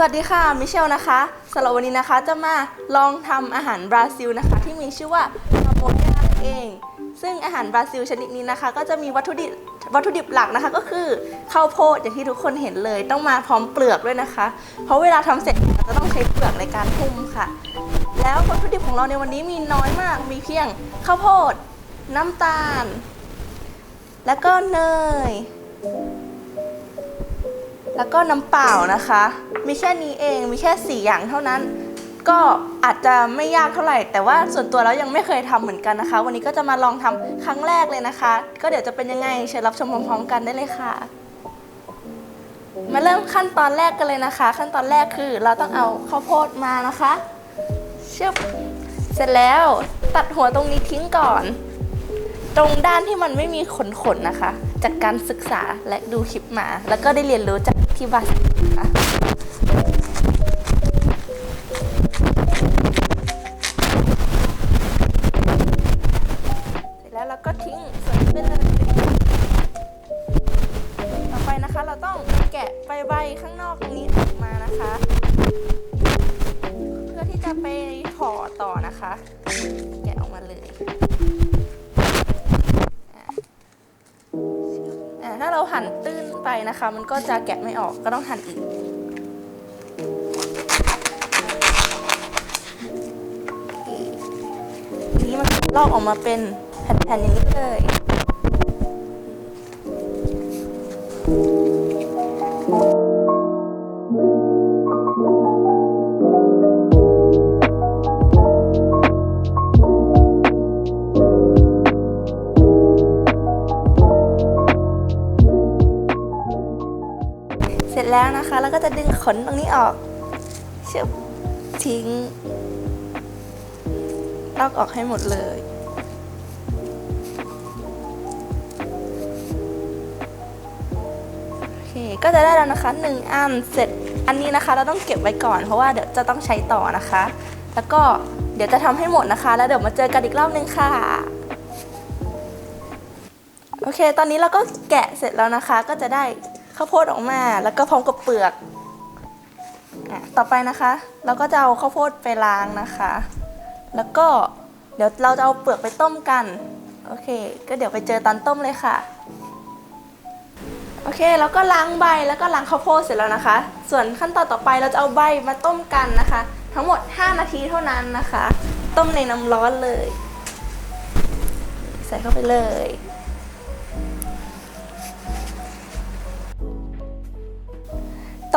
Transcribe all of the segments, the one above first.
สวัสดีค่ะ มิเชลนะคะสำหรับวันนี้นะคะจะมาลองทำอาหารบราซิลนะคะ ที่มีชื่อว่าปาโมยาเอง ซึ่งอาหารบราซิลชนิดนี้นะคะ ก็จะมีวัตถุดิบวัตถุดิบหลักนะคะ ก็คือข้าวโพดอย่างที่ทุกคนเห็นเลย ต้องมาพร้อมเปลือกด้วยนะคะ เพราะเวลาทำเสร็จเราจะต้องใช้เปลือกในการหุ้มค่ะ แล้ววัตถุดิบของเราในวันนี้มีน้อยมากมีเพียงข้าวโพด น้ำตาล แล้วก็เนย แล้วก็น้ำเปล่านะคะ มีแค่นี้เองมีแค่ 4 อย่างเท่านั้น ก็อาจจะไม่ยากเท่าไหร่ แต่ว่าส่วนตัวแล้วยังไม่เคยทำเหมือนกันนะคะ วันนี้ก็จะมาลองทำครั้งแรกเลยนะคะ ก็เดี๋ยวจะเป็นยังไงเชิญรับชมพร้อมๆกันได้เลยค่ะ มาเริ่มขั้นตอนแรกกันเลยนะคะ ขั้นตอนแรกคือเราต้องเอาข้าวโพดมานะคะเชึบเสร็จแล้วตัดหัวตรงนี้ทิ้งก่อนตรงด้านที่มันไม่มีขนขนๆนะคะ จากการศึกษาและดูคลิปมา แล้วก็ได้เรียนรู้จาก ที่บ หั่นตื้นไปนะคะ มันก็จะแกะไม่ออกก็ต้องหั่นอีก นี้มันลอกออกมาเป็นแผ่นๆอย่างนี้เลย แล้วนะคะแล้วก็จะดึงขนตรงนี้ออกเชึบทิ้ง ลอกออกให้หมดเลย โอเค ก็จะได้แล้วนะคะหนึ่งอันเสร็จอันนี้นะคะ เราต้องเก็บไว้ก่อนเพราะว่าเดี๋ยวจะต้องใช้ต่อนะคะ แล้วก็เดี๋ยวจะทำให้หมดนะคะ แล้วเดี๋ยวมาเจอกันอีกรอบนึงค่ะโอเค ตอนนี้เราก็แกะเสร็จแล้วนะคะ ก็จะได้ ข้าวโพดออกมา แล้วก็พร้อมกับเปลือกอะต่อไปนะคะ เราก็จะเอาข้าวโพดไปล้างนะคะ แล้วก็เดี๋ยวเราจะเอาเปลือกไปต้มกัน โอเค ก็เดี๋ยวไปเจอตอนต้มเลยค่ะ โอเค แล้วก็ล้างใบแล้วก็ล้างข้าวโพดเสร็จแล้วนะคะ ส่วนขั้นตอนต่อไปเราจะเอาใบมาต้มกันนะคะ ทั้งหมด 5 นาทีเท่านั้นนะคะ ต้มในน้ำร้อนเลย ใส่เข้าไปเลย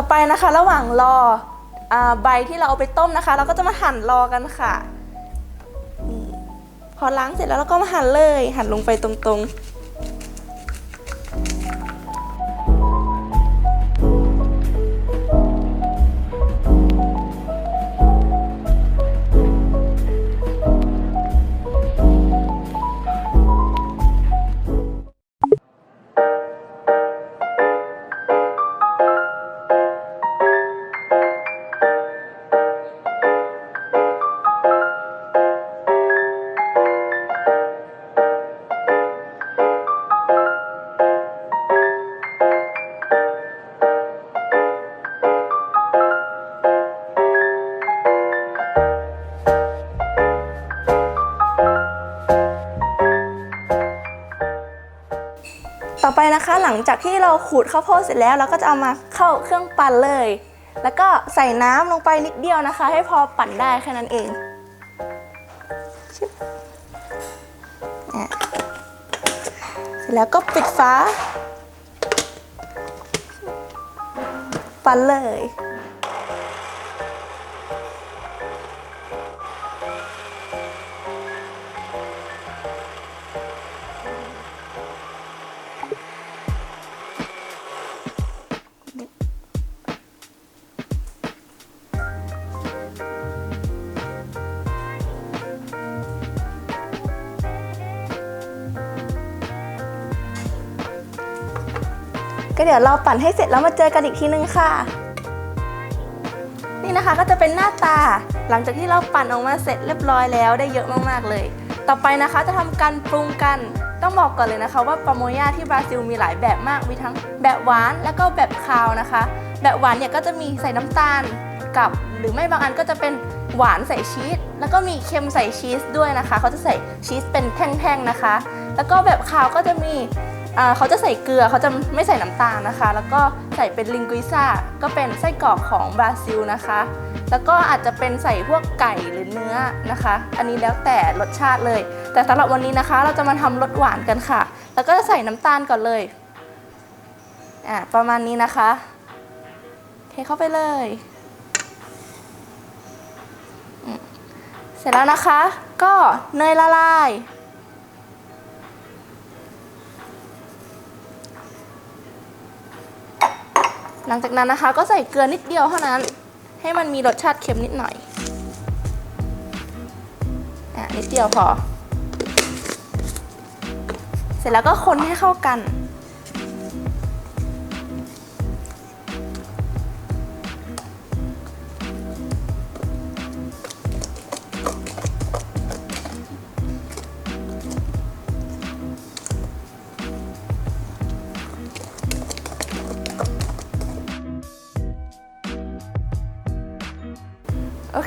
ต่อไปนะคะ ระหว่างรออใบที่เราเอาไปต้มนะคะ เราก็จะมาหั่นรอกันค่ะ พอล้างเสร็จแล้วเราก็มาหั่นเลย หั่นลงไปตรงๆ ลังจากที่เราขูดข้าวโพดเสร็จแล้ว เราก็จะเอามาเข้าเครื่องปั่นเลย แล้วก็ใส่น้ำลงไปนิดเดียวนะคะ ให้พอปั่นได้แค่นั้นเองเสร็จแล้วก็ปิดฝาปั่นเลย เดี๋ยวเราปั่นให้เสร็จแล้วมาเจอกันอีกทีนึงค่ะ นี่นะคะก็จะเป็นหน้าตา หลังจากที่เราปั่นออกมาเสร็จเรียบร้อยแล้วได้เยอะมากๆเลย ต่อไปนะคะจะทำการปรุงกันต้องบอกก่อนเลยนะคะว่าปาโมย่าที่บราซิลมีหลายแบบมากมีทั้งแบบหวานแล้วก็แบบคาวนะคะ แบบหวานเนี่ยก็จะมีใส่น้ำตาลกับหรือไม่บางอันก็จะเป็นหวานใส่ชีสแล้วก็มีเค็มใส่ชีสด้วยนะคะ เขาจะใส่ชีสเป็นแท่งๆนะคะ แล้วก็แบบคาวก็จะมี เขาจะใส่เกลือเขาจะไม่ใส่น้ำตาลนะคะ แล้วก็ใส่เป็นลิงกุ i ซ่าก็เป็นไส้กรอกของบราซิลนะคะ แล้วก็อาจจะเป็นใส่พวกไก่หรือเนื้อนะคะ อันนี้แล้วแต่รสชาติเลย แต่สำหรับวันนี้นะคะ เราจะมาทำรสหวานกันค่ะ แล้วก็จะใส่น้ำตาลก่อนเลยอ่าประมาณนี้นะคะเทเข้าไปเลยเสร็จแล้วนะคะ ก็เนยละลาย หลังจากนั้นนะคะก็ใส่เกลือนิดเดียวเท่านั้น ให้มันมีรสชาติเค็มนิดหน่อยอะนิดเดียวพอ เสร็จแล้วก็คนให้เข้ากัน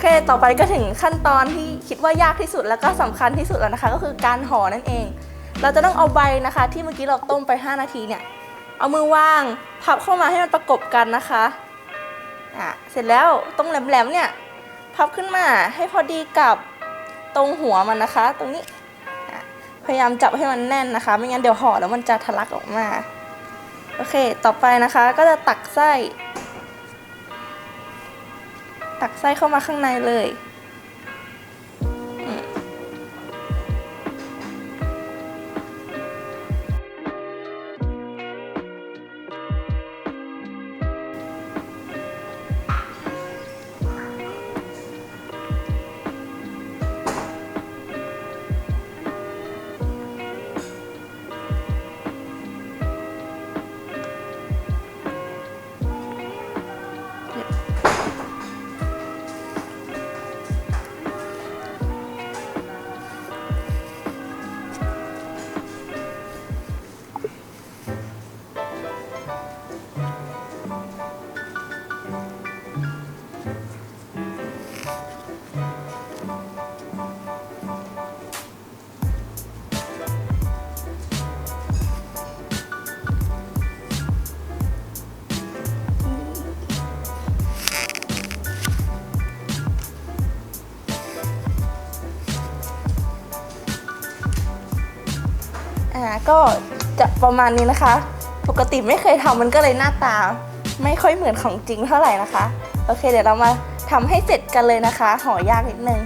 เค ต่อไปก็ถึงขั้นตอนที่คิดว่ายากที่สุดแล้วก็สำคัญที่สุดแล้วนะคะ ก็คือการห่อนั่นเอง เราจะต้องเอาใบนะคะ ที่เมื่อกี้เราต้มไป 5 นาทีเนี่ย เอามือวางพับเข้ามาให้มันประกบกันนะคะอะเสร็จแล้วตรงแหลมๆเนี่ยพับขึ้นมาให้พอดีกับตรงหัวมันนะคะ ตรงนี้พยายามจับให้มันแน่นนะคะ ไม่งั้นเดี๋ยวห่อแล้วมันจะทะลักออกมา โอเค ต่อไปนะคะก็จะตักไส้ ตักไส้เข้ามาข้างในเลย ก็จะประมาณนี้นะคะ ปกติไม่เคยทำมันก็เลยหน้าตา ไม่ค่อยเหมือนของจริงเท่าไหร่นะคะ โอเค เดี๋ยวเรามาทำให้เสร็จกันเลยนะคะห่อยากนิดนึง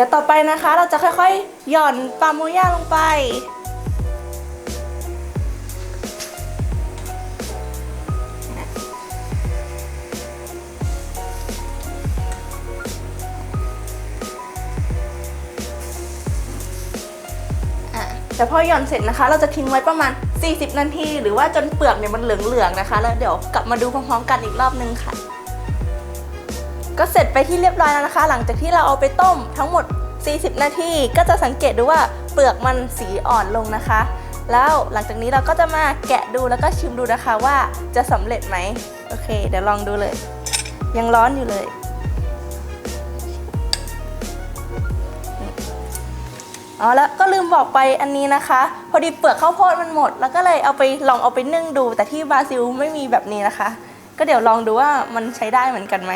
ดี๋ยวต่อไปนะคะ เราจะค่อยๆ หย่อนปาโมย่าลงไปอะแต่พอหย่อนเสร็จนะคะ เราจะทิ้งไว้ประมาณ 40 นาที หรือว่าจนเปลือกเนี่ยมันเหลืองๆนะคะ แล้วเดี๋ยวกลับมาดูพร้อมๆกันอีกรอบนึงค่ะ ก็เสร็จไปที่เรียบร้อยแล้วนะคะ หลังจากที่เราเอาไปต้มทั้งหมด 40 นาทีก็จะสังเกตดูว่าเปลือกมันสีอ่อนลงนะคะ แล้วหลังจากนี้เราก็จะมาแกะดูแล้วก็ชิมดูนะคะว่าจะสำเร็จไหมโอเค เดี๋ยวลองดูเลย ยังร้อนอยู่เลย อ๋อแล้วก็ลืมบอกไปอันนี้นะคะ พอดีเปลือกข้าวโพดมันหมด แล้วก็เลยเอาไปลองเอาไปนึ่งดู แต่ที่บราซิลไม่มีแบบนี้นะคะ ก็เดี๋ยวลองดูว่ามันใช้ได้เหมือนกันไหม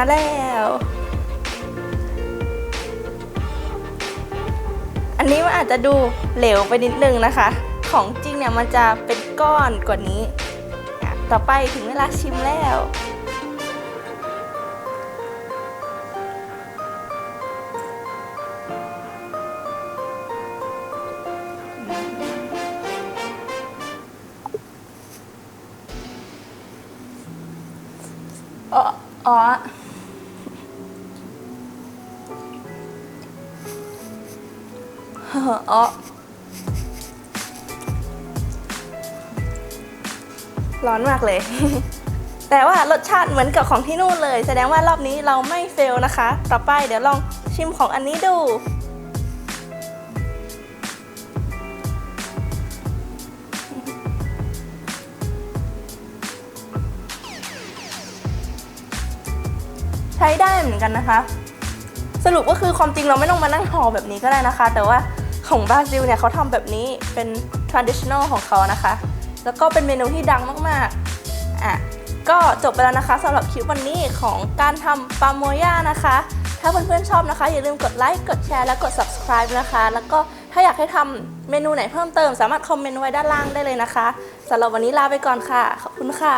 มาแล้ว อันนี้มันอาจจะดูเหลวไปนิดนึงนะคะ ของจริงเนี่ยมันจะเป็นก้อนกว่านี้ ต่อไปถึงเวลาชิมแล้ว อ๋อร้อนมากเลย แต่ว่ารสชาติเหมือนกับของที่นู่นเลย แสดงว่ารอบนี้เราไม่เฟลนะคะ ต่อไปเดี๋ยวลองชิมของอันนี้ดู ใช้ได้เหมือนกันนะคะ สรุปก็คือความจริงเราไม่ต้องมานั่งห่อแบบนี้ก็ได้นะคะ แต่ว่า ของบราซิลเนี่ยเขาทำแบบนี้เป็น traditional ของเขานะคะ แล้วก็เป็นเมนูที่ดังมากๆอะก็จบไปแล้วนะคะสำหรับคลิปวันนี้ของการทำปาโมย่านะคะ ถ้าเพื่อนๆชอบนะคะ อย่าลืมกดไลค์กดแชร์และกด subscribe นะคะ แล้วก็ถ้าอยากให้ทำเมนูไหนเพิ่มเติม สามารถคอมเมนต์ไว้ด้านล่างได้เลยนะคะสำหรับวันนี้ลาไปก่อนค่ะ ขอบคุณค่ะ